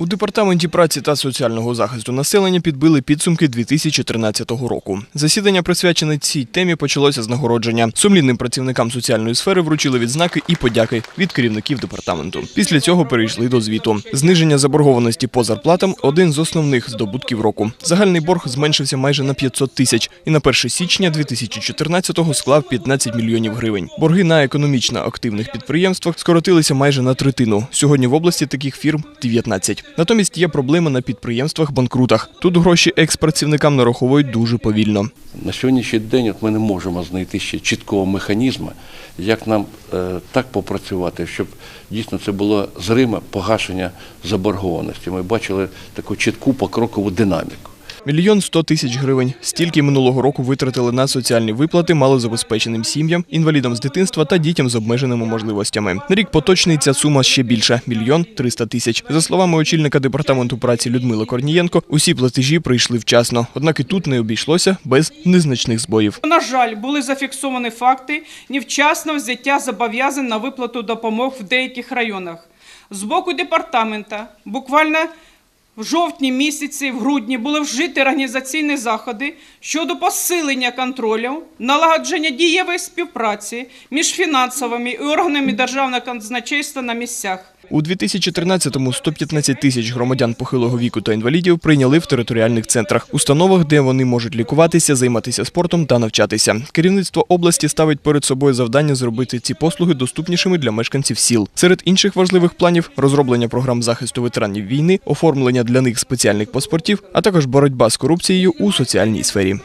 У департаменті праці та соціального захисту населення підбили підсумки 2013 року. Засідання, присвячене цій темі, почалося з нагородження. Сумлінним працівникам соціальної сфери вручили відзнаки і подяки від керівників департаменту. Після цього перейшли до звіту. Зниження заборгованості по зарплатам один з основних здобутків року. Загальний борг зменшився майже на 500 тисяч і на 1 січня 2014-го склав 15 мільйонів гривень. Борги на економічно активних підприємствах скоротилися майже на третину. Сьогодні в області таких фірм 19. Натомість є проблеми на підприємствах-банкрутах. Тут гроші екс-працівникам нараховують дуже повільно. На сьогоднішній день ми не можемо знайти ще чіткого механізму, як нам е, так попрацювати, щоб дійсно це було зриме погашення заборгованості. Ми бачили таку чітку покрокову динаміку. Мільйон сто тисяч гривень. Стільки минулого року витратили на соціальні виплати малозабезпеченим сім'ям, інвалідам з дитинства та дітям з обмеженими можливостями. На рік поточний ця сума ще більша мільйон триста тисяч. За словами очільника департаменту праці Людмили Корнієнко, усі платежі прийшли вчасно. Однак і тут не обійшлося без незначних збоїв. На жаль, були зафіксовані факти невчасного взяття зобов'язань на виплату допомог в деяких районах. З боку департамента буквально в жовтні місяці, в грудні були вжиті організаційні заходи щодо посилення контролю, налагодження дієвої співпраці між фінансовими і органами державного казначейства на місцях. У 2013-му 115 тисяч громадян похилого віку та інвалідів прийняли в територіальних центрах, установах, де вони можуть лікуватися, займатися спортом та навчатися. Керівництво області ставить перед собою завдання зробити ці послуги доступнішими для мешканців сіл. Серед інших важливих планів розроблення програм захисту ветеранів війни, оформлення для них спеціальних паспортів, а також боротьба з корупцією у соціальній сфері.